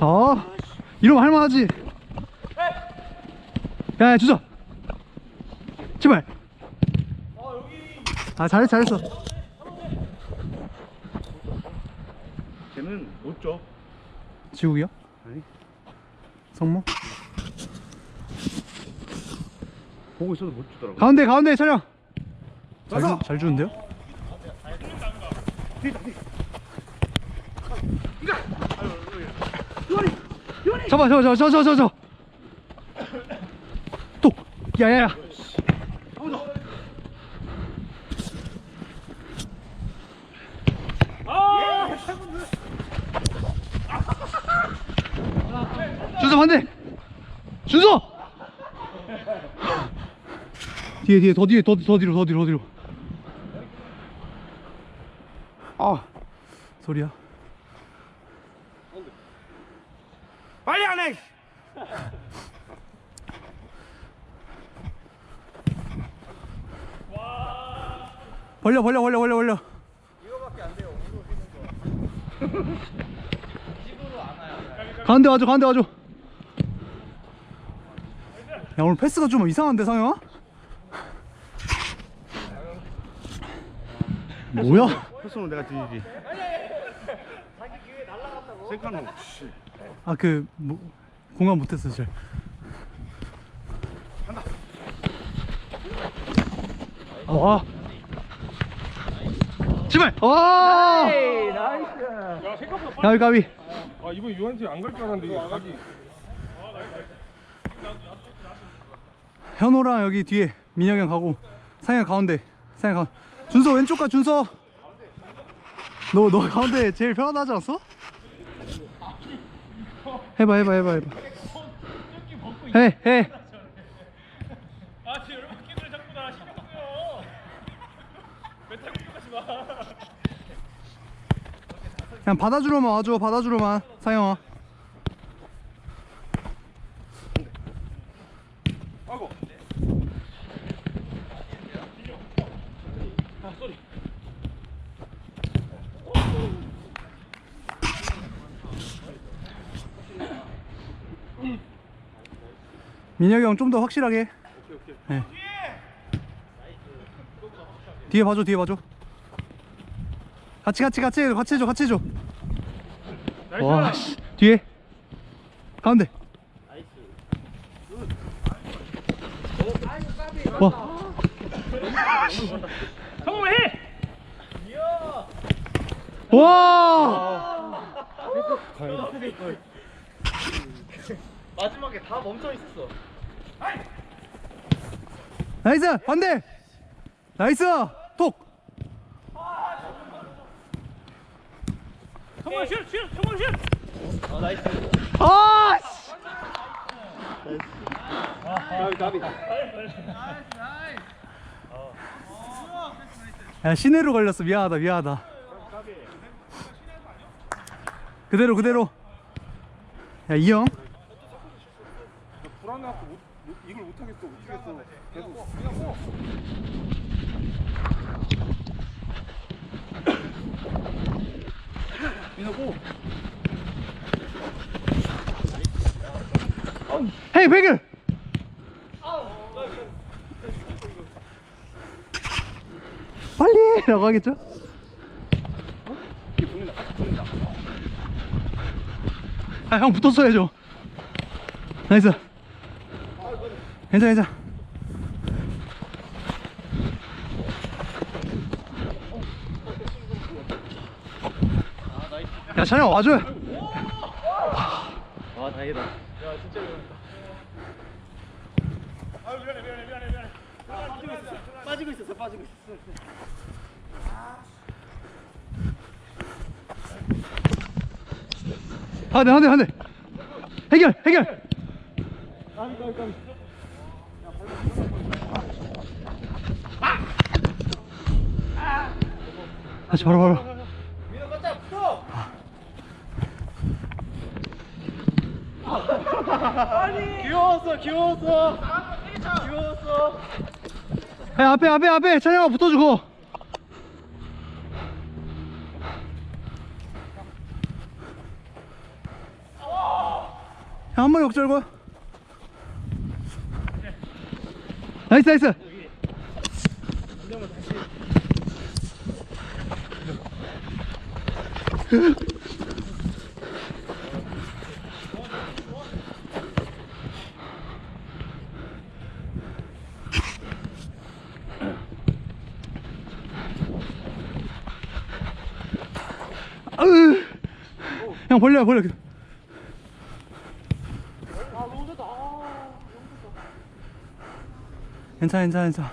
아 이러면 할만하지 야, 야 주자 제발 아 잘했어 잘했어 걔는 못 줘. 지국이요? 아니. 성모? 보고 있어도 못 주더라고. 가운데 가운데 촬영 잘, 가자. 주, 잘 주는데요? 잡아 잡아 잡아 잡아 잡아 또. 야야야. 준서 반대. 준서. 뒤에 뒤에 더 뒤에 더, 더 뒤로 더 뒤로 더 뒤로. 아 소리야 빨리 안 해. 벌려 벌려 벌려 벌려 벌려. 가운데 와줘 가운데 와줘. 야 오늘 패스가 좀 이상한데 상영아? 뭐야? 패스는 내가 드리지. 생각은 아그 뭐, 공감 못했어 잘와 제발 와 야 생각보다 야위 가위. 아 이번 유한팀 안갈 줄 알았는데 이게 각이. 현호랑 여기 뒤에 민혁이 형 가고 상현 가운데 상현 가 준서 왼쪽 가 준서. 너 너 가운데 제일 편하지 않았어? 해봐 해봐 해봐 해봐. 해해 아 지금 여러분 끼들 자꾸 나 신경 쓰여 메탈 공격하지 마 그냥 받아주러만 와줘 받아주러만. 상현아. 아이고 민혁이 형 좀 더 확실하게. 네. 뒤에 봐줘 뒤에 봐줘 같이 같이 같이 해줘 같이 해줘 같이 해줘 와 씨. 뒤에 가운데 와 성공해 와! 마지막에 다 멈춰 있었어. 나이스! 반대! 나이스! 성공 슛! 슛! 성공 슛! 어, 나이스. 아! 씨! 가비, 가비. 야 시내로 걸렸어 미안하다 미안하다 그대로 그대로 야 이형 불안해갖고 못, 못, 이걸 못하겠어 못하겠어 계속 헤이 백일! 빨리 라고 하겠죠? 아 형 붙었어야죠. 나이스. 괜찮아 괜찮아 야 찬영 와줘 와, 다행이다. 아유 미안해 미안해 미안해 미안해. 빠지고 있었어, 빠지고 있었어. 한대 한대 한대. 해결 해결. 다시 바로 바로 귀여웠어, 귀여웠어. 귀여웠어. 야 앞에 앞에 앞에. 찬영아 붙어주고. 한 번에 역절고. 나이스 나이스 형 벌려 벌려 괜찮아 괜찮아 괜찮아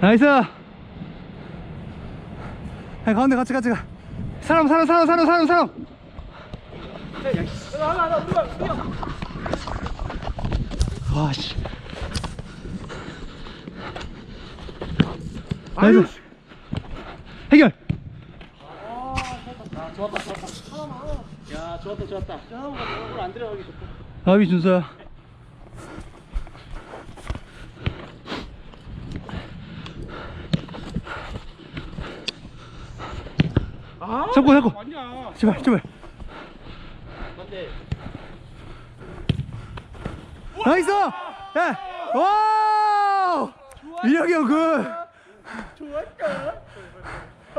나이스 야 가운데 같이 같이 가 사람 사람 사람 사람 사람 사람 와씨 나이스. 해결. 야 좋았다 좋았다. 하나만 볼안 들어가기 좋다 아비 준서야. 잡고 잡고. 아니야. 제발 제발. 맞네. 나이스! 야 와! 이력이 형 굿!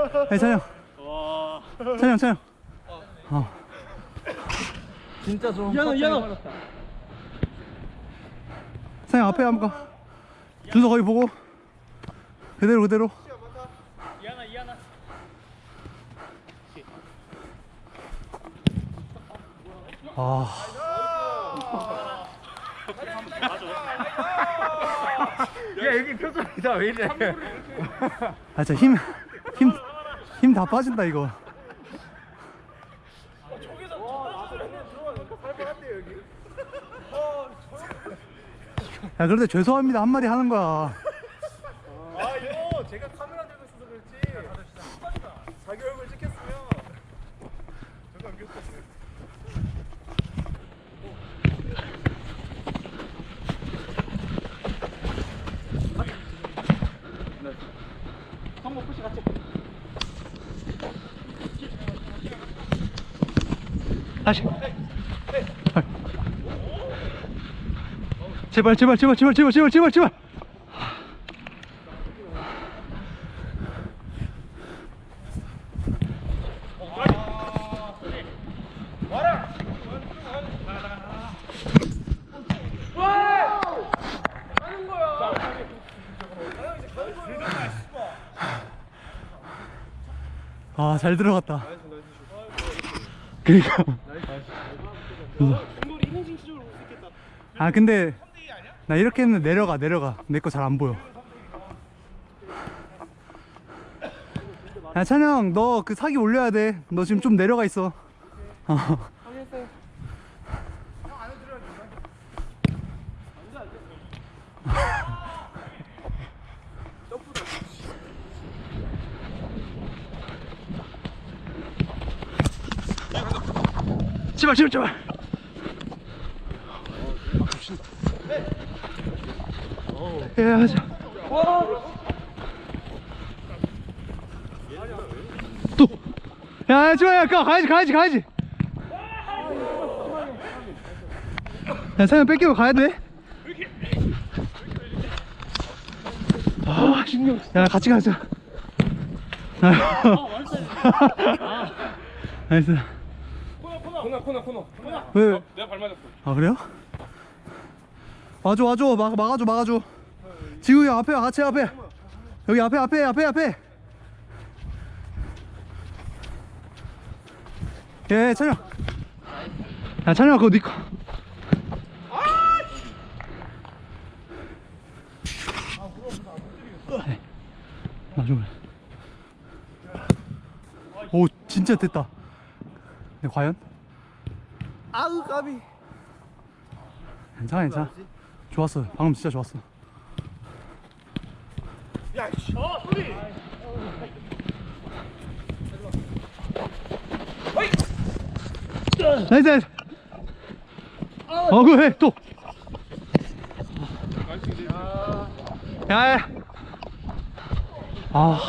야 찬영 와 찬영 찬영 어. 진짜 좀 이현우, 이현우. 찬영 앞에 한번 가. 준서 거기 보고. 그대로 그대로. 이하나 이하나. 아. 야 여기 표정이다 왜 이래? 아, 진짜 힘, 힘, 힘 다 빠진다, 이거. 야, 그런데 죄송합니다. 한마디 하는 거야. 아 이거 제가 카메라 들고 있어서 그렇지 자기 얼굴 찍혔으면 저거 안 겪었어요 성공 푸시 같이 다시. 제발, 제발, 제발, 제발, 제발, 제발, 제발, 제발. 아, 잘 들어갔다. 그니까. 중거리 1인칭 시적으로 못 찍겠다 아 근데 나 이렇게 했는데 내려가 내려가. 내 거 잘 안 보여. 야 찬영 너 그 사기 올려야 돼너 지금 좀 내려가 있어. 어. 제발 제발 제발 야, 하자. 또. 야, 야, 좋아, 야, 가, 가야지, 가야지, 가야지. 야, 사연 뺏기고 가야 돼. 아. 야, 같이 가자. 나이스. 코너 코너 코너 왜? 내가 발 맞았어 아 그래요? 와줘 와줘 막, 막아줘 막아줘 지우이 형 앞에 같이 앞에. 여기 앞에 앞에 앞에 앞에. 예 찬영 야 찬영아 그거 니꺼 나좀 오 진짜 됐다. 근데 과연? 아우 까비. 괜찮아 괜찮아. 좋았어. 방금 진짜 좋았어 야, 씨. 어, 소리. 나이스 나이스 어그 해, 또 야야 아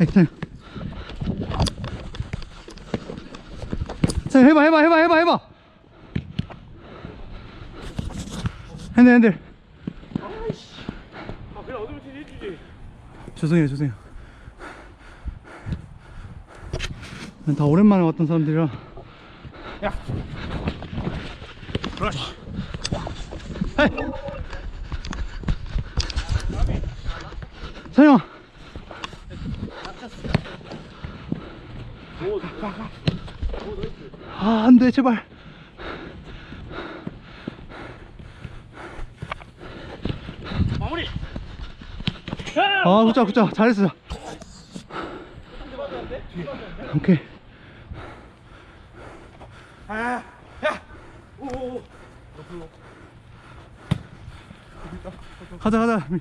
액션 자, 해봐, 해봐, 해봐, 해봐, 해봐. 핸들, 핸들. 아 그냥 어드밴티 해주지 죄송해요, 죄송해요. 다 오랜만에 왔던 사람들이라. 그렇지 헤이! 사영! 아, 안 돼, 제발. 마무리 아, 굿자, 굿자. 잘했어. 오케이. 가자, 가자. 미-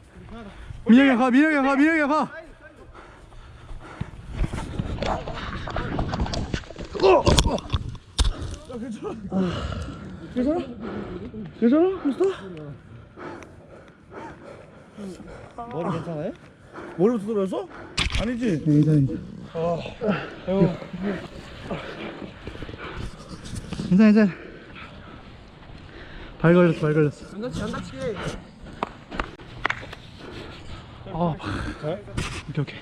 민혁이 형 가, 민혁이 형 가, 민혁이 형 가. 머리 괜찮아요? 머리부터 들어서? 아니지. 네, 괜찮아, 괜찮아. 괜찮아. 발 걸렸어, 발 걸렸어. 안 다치, 안 다치게. 아, 오케이, 오케이.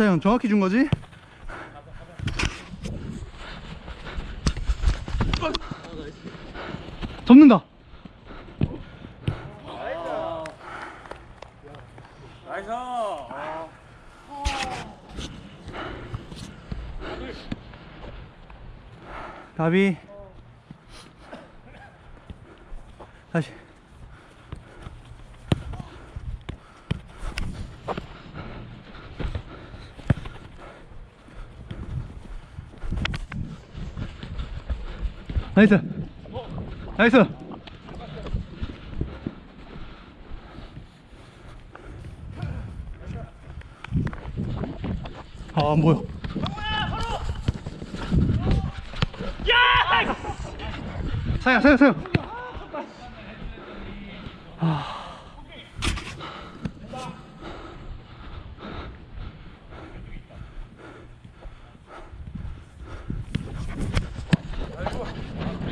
자, 형, 정확히 준 거지? 접는다. 나이스 가비. 다시. 나이스. 나이스. 아, 안 보여. 사야, 사야, 사야.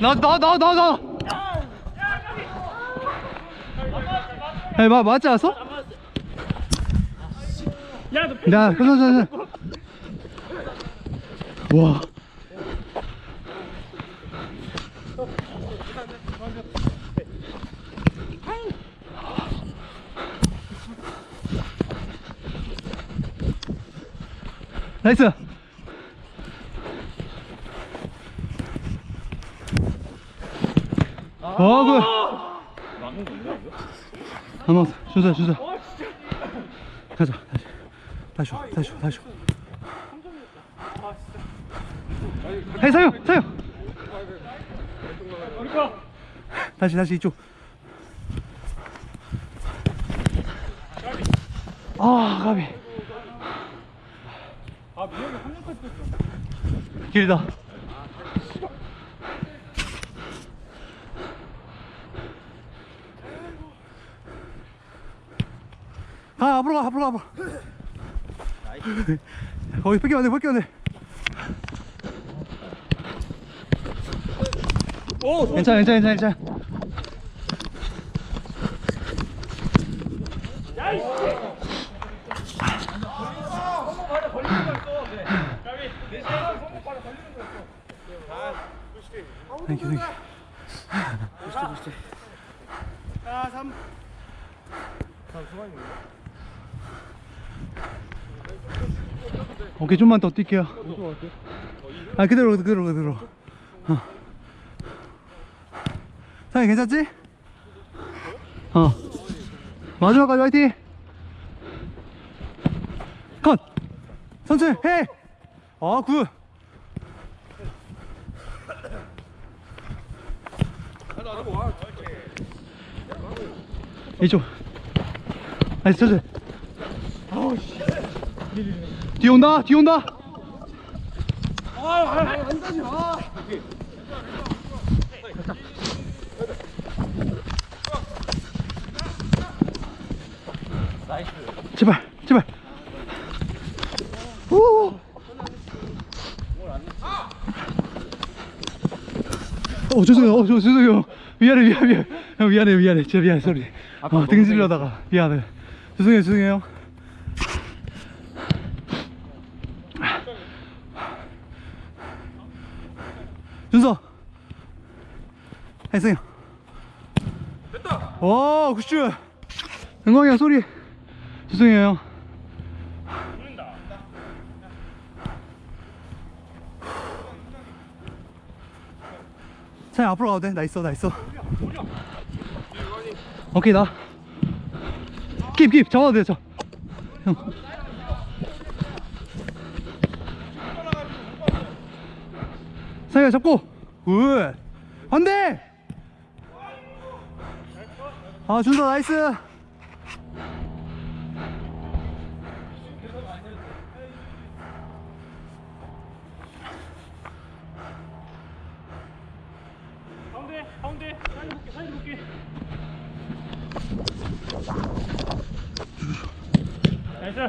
나, 나, 나, 나, 나. 야, 마, 맞지 않았어? 야, 끊어, 끊어, 끊어. 와. 나이스. 어, 그. 안 먹었어. 주자. 가자, 다시. 다시 와, 다시 와, 다시 와. 헤이, 사요, 사요. 다시, 다시 이쪽. 아, 가비. 길다. 가 앞으로 가 앞으로 가 앞으로. 뺏기면 안 돼, 뺏기면 안 돼. 오 괜찮아, 괜찮아, 괜찮아, 괜찮아. 땡큐. 아, 3. 오케이, 좀만 더 뛸게요. 아, 그대로, 그대로, 그대로. 어. 상이 괜찮지? 어. 마지막까지 화이팅! 컷! 천천히 해! 아, 굿! 이쪽. 나이스, 천천히. 뒤 온다 뒤 온다 제발 제발 어, 죄송해요. 어, 죄송해요. 미안해, 미안해, 미안해. 형, 미안해, 미안해. 진짜 미안해, 소리. 어, 등질려다가. 미안해. 죄송해요, 죄송해요. 준서. 했어요. 됐다. 와, 굿슛. 영광이야, 소리. 죄송해요. 차이 앞으로 가도 돼. 나 있어, 나 있어. 오케이, 나. 킵, 킵. 잡아도 돼, 저. 형. 사이가 잡고. 굿. 안 돼! 아, 준서 나이스. 가운데 가운데 사이드 볼게 사이드 볼게 나이스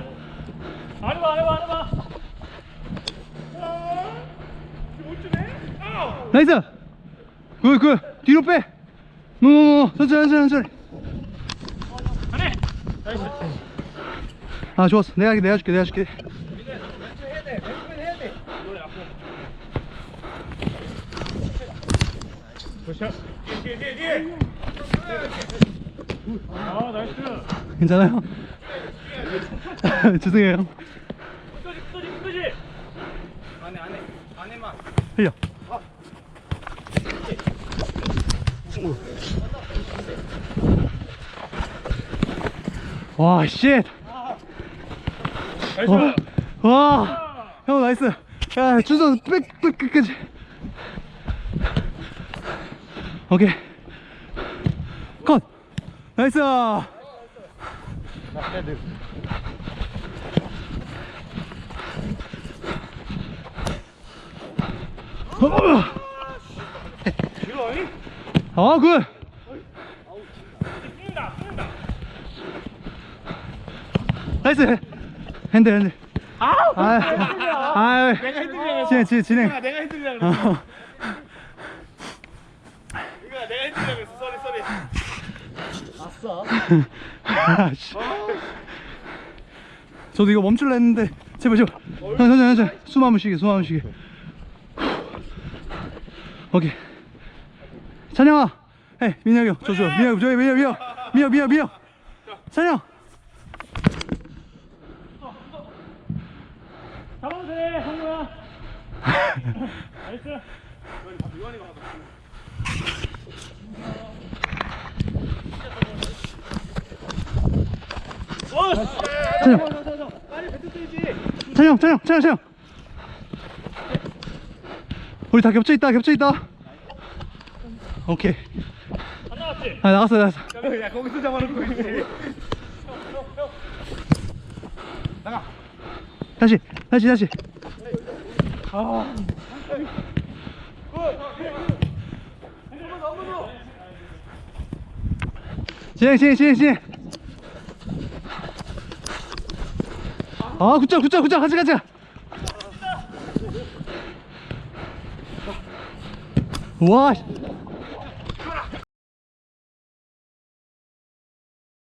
안해봐 안해봐 안해봐 나이스. 굿, 굿. 뒤로 빼. 노노노. 천천히, 천천히, 천천히. 나이스 아, 좋았어. 내가, 내가 줄게, 내가 줄게. 아 나이스 괜찮아요? 죄송해요. 끝까지 끝까지 끝까지 안에 안에 안에만. 흘려. 와, 쉣. 나이스 와, 와. 형, 나이스. 야, 준서, 백, 백, 끝까지. 오케이. 컷. 나이스. 아, 굿. 뛰는다 뛰는다 나이스. 핸들, 핸들. 아, 아, 내가 핸들이라고 진행, 진행, 진행. 내가 핸들이라고 그랬어. 어. 이거 내가 핸들이라고 그랬어. 쏘리 쏘리. 아, 씨. 저도 이거 멈출라 했는데 제발 제발. 형 천천히 천천히 숨 한번 쉬게 숨 한번 쉬게. 오케이. 찬영아. 헤이 민혁이 형 저 줘 민혁이 저기 민혁 민혁 민혁 민혁 민혁. 찬영 잡아도 돼 성우야 나이스. 찬영 찬영 찬영 찬영. 찬영 우리 다 겹쳐 있다 겹쳐 있다. 오케이. 안 나왔지? 아 나갔어 나갔어 야 거기서 잡아놓고 있네. 다시 다시 다시. 진행 진행 진행 진행. 아 굿자 굿자 굿자 같이 가자. 와 씨.